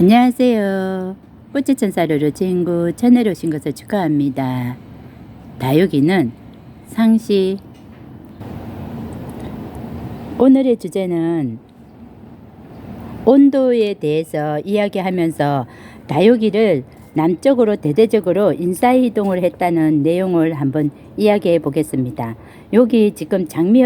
안녕하세요. 뽀찌천사로로 친구 채널에 오신 것을 축하합니다. 다육이는 상시 오늘의 주제는 온도에 대해서 이야기하면서 다육이를 남쪽으로 대대적으로 인사 이동을 했다는 내용을 한번 이야기해 보겠습니다. 여기 지금 장미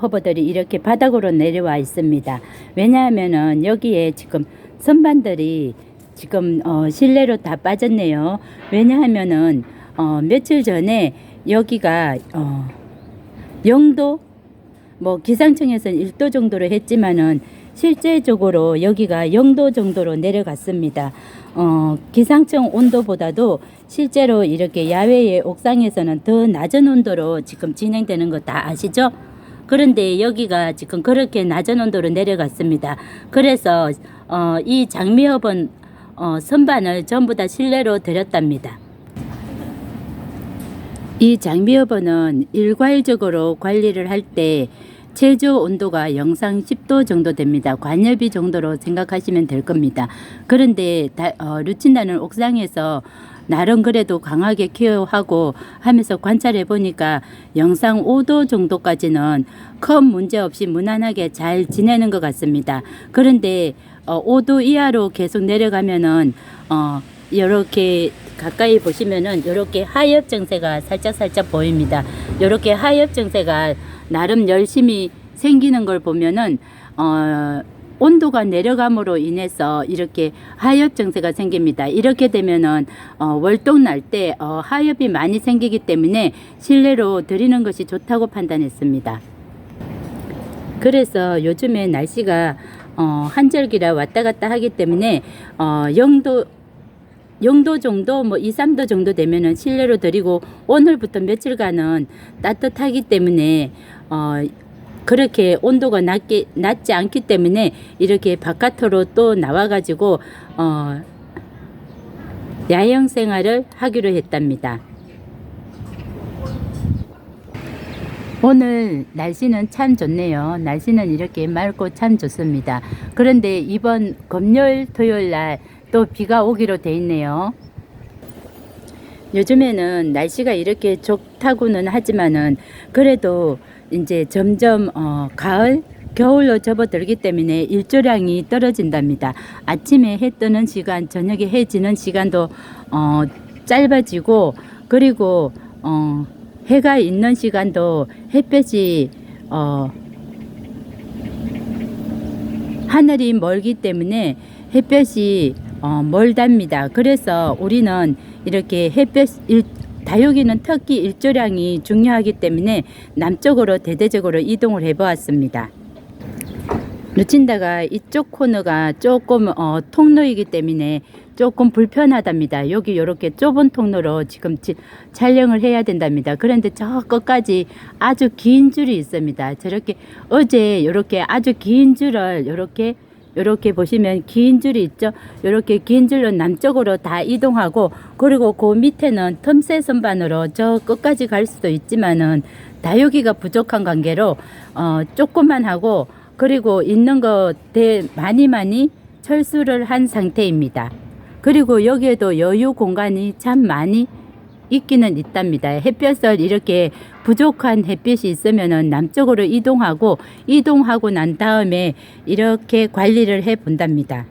허버들이 이렇게 바닥으로 내려와 있습니다. 왜냐하면은 여기에 지금 선반들이 지금 어, 실내로 다 빠졌네요. 왜냐하면은 어, 며칠 전에 여기가 어, 영도 뭐 기상청에서는 1도 정도로 했지만은 실제적으로 여기가 0도 정도로 내려갔습니다. 어, 기상청 온도보다도 실제로 이렇게 야외의 옥상에서는 더 낮은 온도로 지금 진행되는 거 다 아시죠? 그런데 여기가 지금 그렇게 낮은 온도로 내려갔습니다. 그래서 어, 이 장미협은 어, 선반을 전부 다 실내로 들였답니다. 이 장미허브는 일괄적으로 관리를 할때 제조 온도가 영상 10도 정도 됩니다. 관엽이 정도로 생각하시면 될 겁니다. 그런데 다, 어, 루친다는 옥상에서 나름 그래도 강하게 케어하고 하면서 관찰해 보니까 영상 5도 정도까지는 큰 문제 없이 무난하게 잘 지내는 것 같습니다. 그런데 어, 5도 이하로 계속 내려가면은 어, 이렇게 가까이 보시면은 이렇게 하엽 증세가 살짝 살짝 보입니다. 이렇게 하엽 증세가 나름 열심히 생기는 걸 보면은 어 온도가 내려감으로 인해서 이렇게 하엽 증세가 생깁니다. 이렇게 되면은 어, 월동 날때 어, 하엽이 많이 생기기 때문에 실내로 들이는 것이 좋다고 판단했습니다. 그래서 요즘에 날씨가 어, 한절기라 왔다 갔다 하기 때문에 어, 영도 0도 정도 뭐 2, 3도 정도 되면은 실내로 들이고 오늘부터 며칠간은 따뜻하기 때문에 어 그렇게 온도가 낮게 낮지 않기 때문에 이렇게 바깥으로 또 나와 가지고 어 야영 생활을 하기로 했답니다. 오늘 날씨는 참 좋네요. 날씨는 이렇게 맑고 참 좋습니다. 그런데 이번 금요일, 토요일 날 또 비가 오기로 돼 있네요. 요즘에는 날씨가 이렇게 좋다고는 하지만은 그래도 이제 점점 어, 가을, 겨울로 접어들기 때문에 일조량이 떨어진답니다. 아침에 해 뜨는 시간, 저녁에 해 지는 시간도 어, 짧아지고 그리고 어, 해가 있는 시간도 햇볕이 어, 하늘이 멀기 때문에 햇볕이 어, 멀답니다. 그래서 우리는 이렇게 햇볕 일, 다육이는 특히 일조량이 중요하기 때문에 남쪽으로 대대적으로 이동을 해보았습니다. 루친다가 이쪽 코너가 조금 어, 통로이기 때문에 조금 불편하답니다. 여기 이렇게 좁은 통로로 지금 지, 촬영을 해야 된답니다. 그런데 저 끝까지 아주 긴 줄이 있습니다. 저렇게 어제 이렇게 아주 긴 줄을 이렇게 이렇게 보시면 긴 줄이 있죠. 이렇게 긴 줄로 남쪽으로 다 이동하고 그리고 그 밑에는 틈새 선반으로 저 끝까지 갈 수도 있지만은 다육이가 부족한 관계로 어 조금만 하고 그리고 있는 거 대 많이 많이 철수를 한 상태입니다. 그리고 여기에도 여유 공간이 참 많이 있기는 있답니다. 햇볕을 이렇게 부족한 햇빛이 있으면은 남쪽으로 이동하고 이동하고 난 다음에 이렇게 관리를 해 본답니다.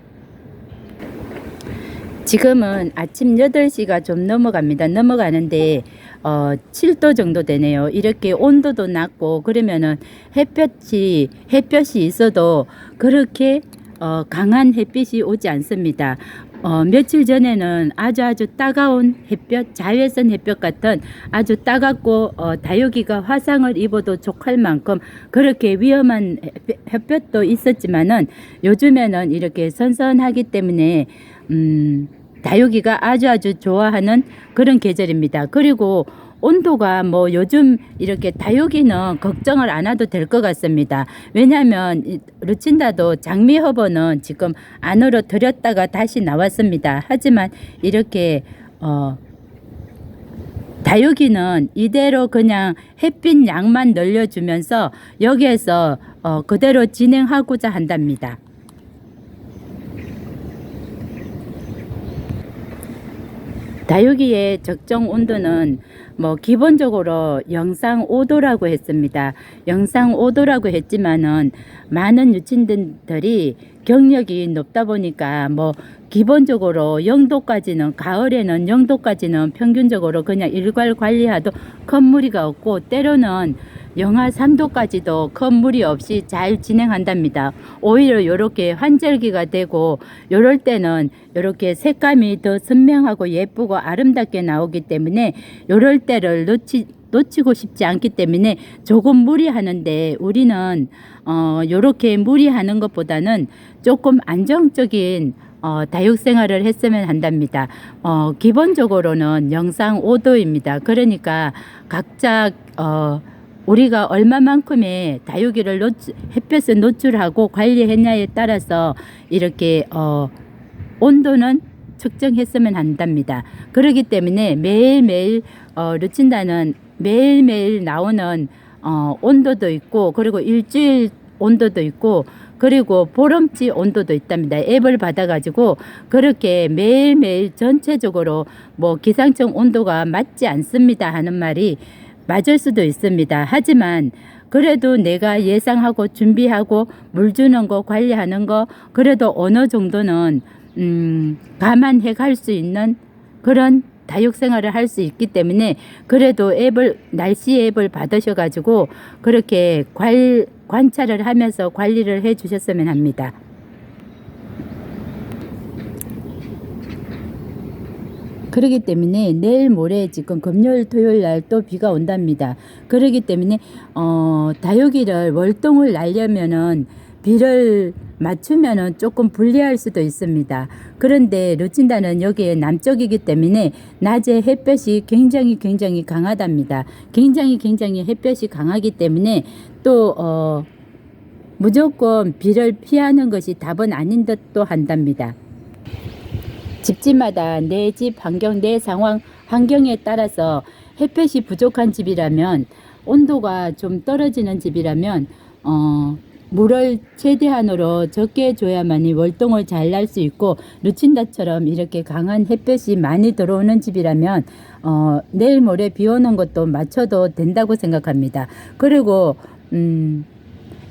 지금은 아침 8시가 좀 넘어갑니다. 넘어가는데 어 7도 정도 되네요. 이렇게 온도도 낮고 그러면은 햇볕이 햇볕이 있어도 그렇게 어 강한 햇빛이 오지 않습니다. 어, 며칠 전에는 아주 아주 따가운 햇볕, 자외선 햇볕 같은 아주 따갑고 어, 다육이가 화상을 입어도 족할 만큼 그렇게 위험한 햇볕도 있었지만은 요즘에는 이렇게 선선하기 때문에 음, 다육이가 아주 아주 좋아하는 그런 계절입니다. 그리고 온도가 뭐 요즘 이렇게 다육이는 걱정을 안 해도 될 것 같습니다. 왜냐하면 이 루친다도 장미 허버는 지금 안으로 들였다가 다시 나왔습니다. 하지만 이렇게 어 다육이는 이대로 그냥 햇빛 양만 늘려주면서 여기에서 어 그대로 진행하고자 한답니다. 다육이의 적정 온도는 뭐 기본적으로 영상 5도라고 했습니다. 영상 5도라고 했지만은 많은 유치인들이 경력이 높다 보니까 뭐 기본적으로 0도까지는 가을에는 0도까지는 평균적으로 그냥 일괄 관리하도 큰 무리가 없고 때로는 영하 3도까지도 큰 무리 없이 잘 진행한답니다. 오히려 이렇게 환절기가 되고 이럴 때는 이렇게 색감이 더 선명하고 예쁘고 아름답게 나오기 때문에 이럴 때를 놓치 놓치고 싶지 않기 때문에 조금 무리하는데 우리는 어 요렇게 무리하는 것보다는 조금 안정적인 어, 다육 생활을 했으면 한답니다. 어, 기본적으로는 영상 5도입니다. 그러니까 각자 어, 우리가 얼마만큼의 다육이를 노출, 햇볕에 노출하고 관리했냐에 따라서 이렇게 어, 온도는 측정했으면 한답니다. 그렇기 때문에 매일매일 어, 루친다는 매일매일 나오는 어, 온도도 있고 그리고 일주일 온도도 있고 그리고 보름치 온도도 있답니다. 앱을 받아가지고 그렇게 매일매일 전체적으로 뭐 기상청 온도가 맞지 않습니다 하는 말이 맞을 수도 있습니다. 하지만 그래도 내가 예상하고 준비하고 물 주는 거 관리하는 거 그래도 어느 정도는 음, 감안해 갈 수 있는 그런 다육 생활을 할 수 있기 때문에 그래도 앱을 날씨 앱을 받으셔 가지고 그렇게 관 관찰을 하면서 관리를 해 주셨으면 합니다. 그렇기 때문에 내일 모레 지금 금요일 토요일 날 또 비가 온답니다. 그렇기 때문에 어 다육이를 월동을 날려면은 비를 맞추면은 조금 불리할 수도 있습니다. 그런데 루친다는 여기에 남쪽이기 때문에 낮에 햇볕이 굉장히 굉장히 강하답니다. 굉장히 굉장히 햇볕이 강하기 때문에 또 어, 무조건 비를 피하는 것이 답은 아닌 듯도 한답니다. 집집마다 내 집 환경, 내 상황, 환경에 따라서 햇볕이 부족한 집이라면 온도가 좀 떨어지는 집이라면 어, 물을 최대한으로 적게 줘야만이 월동을 잘 날 수 있고 루친다처럼 이렇게 강한 햇볕이 많이 들어오는 집이라면 어, 내일 모레 비 오는 것도 맞춰도 된다고 생각합니다. 그리고 음,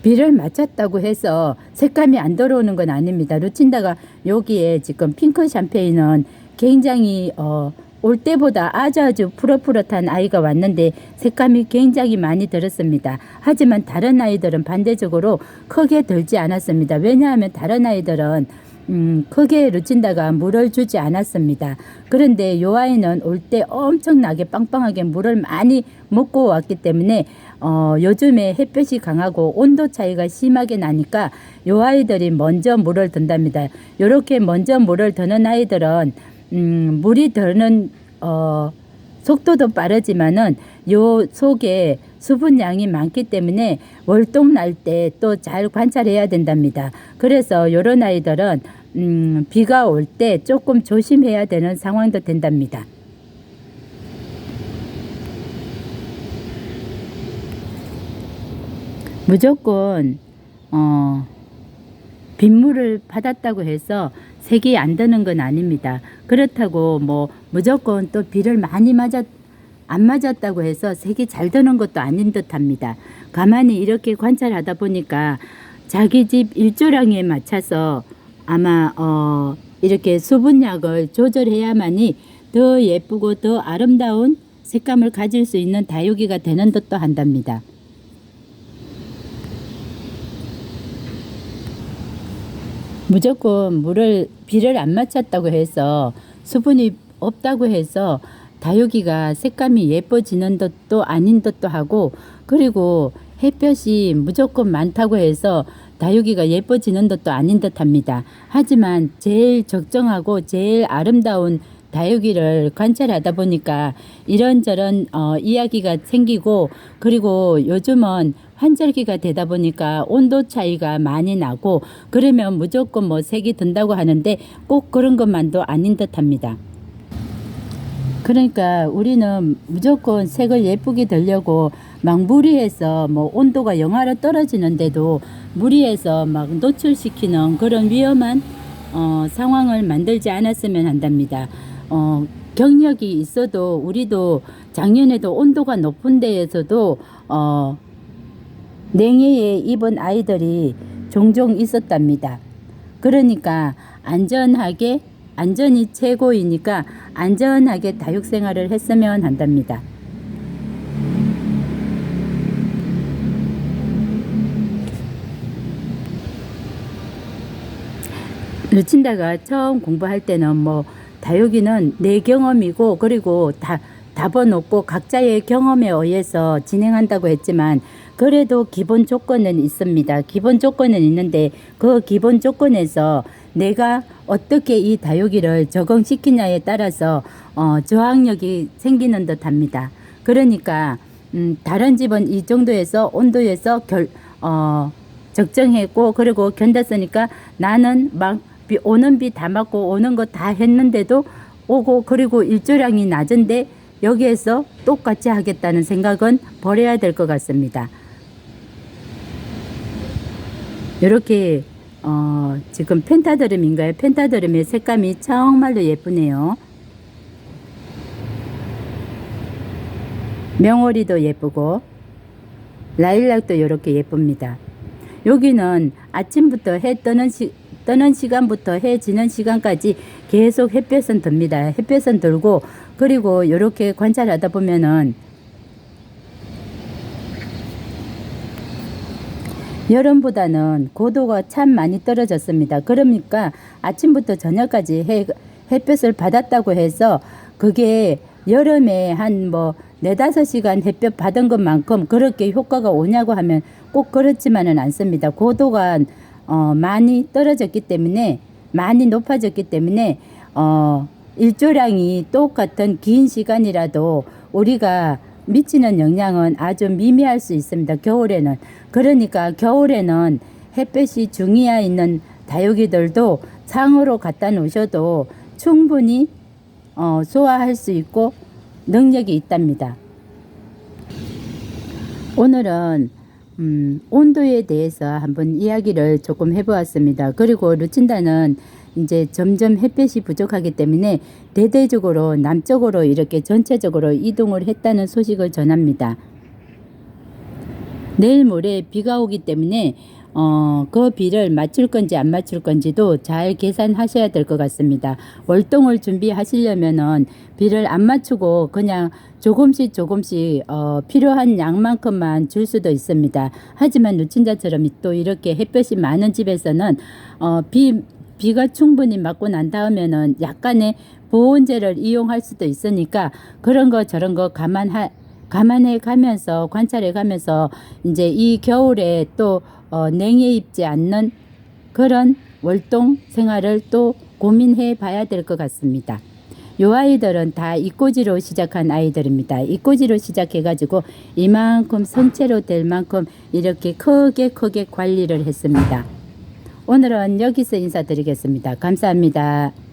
비를 맞췄다고 해서 색감이 안 들어오는 건 아닙니다. 루친다가 여기에 지금 핑크 샴페인은 굉장히 어, 올 때보다 아주 아주 푸릇푸릇한 아이가 왔는데 색감이 굉장히 많이 들었습니다. 하지만 다른 아이들은 반대적으로 크게 들지 않았습니다. 왜냐하면 다른 아이들은 음, 크게 루친다가 물을 주지 않았습니다. 그런데 요 아이는 올 때 엄청나게 빵빵하게 물을 많이 먹고 왔기 때문에 어, 요즘에 햇볕이 강하고 온도 차이가 심하게 나니까 요 아이들이 먼저 물을 든답니다. 요렇게 먼저 물을 드는 아이들은 음, 물이 드는 어, 속도도 빠르지만은 요 속에 수분량이 많기 때문에 월동 날 때 또 잘 관찰해야 된답니다. 그래서 요런 아이들은 음, 비가 올 때 조금 조심해야 되는 상황도 된답니다. 무조건 어, 빗물을 받았다고 해서 색이 안 드는 건 아닙니다. 그렇다고 뭐 무조건 또 비를 많이 맞았 안 맞았다고 해서 색이 잘 드는 것도 아닌 듯합니다. 가만히 이렇게 관찰하다 보니까 자기 집 일조량에 맞춰서 아마 어 이렇게 수분약을 조절해야만이 더 예쁘고 더 아름다운 색감을 가질 수 있는 다육이가 되는 듯도 한답니다. 무조건 물을 비를 안 맞췄다고 해서 수분이 없다고 해서 다육이가 색감이 예뻐지는 듯도 아닌 듯도 하고 그리고 햇볕이 무조건 많다고 해서 다육이가 예뻐지는 듯도 아닌 듯합니다. 하지만 제일 적정하고 제일 아름다운 다육이를 관찰하다 보니까 이런저런 어, 이야기가 생기고 그리고 요즘은 환절기가 되다 보니까 온도 차이가 많이 나고 그러면 무조건 뭐 색이 든다고 하는데 꼭 그런 것만도 아닌 듯합니다. 그러니까 우리는 무조건 색을 예쁘게 들려고 막 무리해서 뭐 온도가 영하로 떨어지는데도 무리해서 막 노출시키는 그런 위험한 어, 상황을 만들지 않았으면 한답니다. 어, 경력이 있어도 우리도 작년에도 온도가 높은 데에서도 어, 냉해에 입은 아이들이 종종 있었답니다. 그러니까 안전하게 안전이 최고이니까 안전하게 다육 생활을 했으면 한답니다. 루친다가 처음 공부할 때는 뭐 다육이는 내 경험이고 그리고 다 답은 없고 각자의 경험에 의해서 진행한다고 했지만 그래도 기본 조건은 있습니다. 기본 조건은 있는데 그 기본 조건에서 내가 어떻게 이 다육이를 적응시키냐에 따라서 어, 저항력이 생기는 듯 합니다. 그러니까 음, 다른 집은 이 정도에서 온도에서 결, 어, 적정했고 그리고 견뎠으니까 나는 막 비, 오는 비 다 맞고 오는 거 다 했는데도 오고 그리고 일조량이 낮은데 여기에서 똑같이 하겠다는 생각은 버려야 될 것 같습니다. 이렇게 어, 지금 펜타드름인가요? 펜타드름의 색감이 정말로 예쁘네요. 명월이도 예쁘고 라일락도 이렇게 예쁩니다. 여기는 아침부터 해 뜨는 시, 뜨는 시간부터 해 지는 시간까지 계속 햇볕은 듭니다. 햇볕은 들고 그리고 이렇게 관찰하다 보면은 여름보다는 고도가 참 많이 떨어졌습니다. 그러니까 아침부터 저녁까지 해, 햇볕을 받았다고 해서 그게 여름에 한 뭐 네다섯 시간 햇볕 받은 것만큼 그렇게 효과가 오냐고 하면 꼭 그렇지만은 않습니다. 고도가 어, 많이 떨어졌기 때문에 많이 높아졌기 때문에 어, 일조량이 똑같은 긴 시간이라도 우리가 미치는 영향은 아주 미미할 수 있습니다. 겨울에는 그러니까 겨울에는 햇볕이 중이야 있는 다육이들도 창으로 갖다 놓으셔도 충분히 어, 소화할 수 있고 능력이 있답니다. 오늘은 음, 온도에 대해서 한번 이야기를 조금 해보았습니다. 그리고 루친다는 이제 점점 햇볕이 부족하기 때문에 대대적으로 남쪽으로 이렇게 전체적으로 이동을 했다는 소식을 전합니다. 내일 모레 비가 오기 때문에 어, 그 비를 맞출 건지 안 맞출 건지도 잘 계산하셔야 될 것 같습니다. 월동을 준비하시려면은 비를 안 맞추고 그냥 조금씩 조금씩 어, 필요한 양만큼만 줄 수도 있습니다. 하지만 누친자처럼 또 이렇게 햇볕이 많은 집에서는 어, 비 비가 충분히 맞고 난 다음에는 약간의 보온제를 이용할 수도 있으니까 그런 거 저런 거 감안하 감안해 가면서 관찰해 가면서 이제 이 겨울에 또 어, 냉해 입지 않는 그런 월동 생활을 또 고민해 봐야 될 것 같습니다. 요 아이들은 다 이꼬지로 시작한 아이들입니다. 이꼬지로 시작해 가지고 이만큼 성체로 될 만큼 이렇게 크게 크게 관리를 했습니다. 오늘은 여기서 인사드리겠습니다. 감사합니다.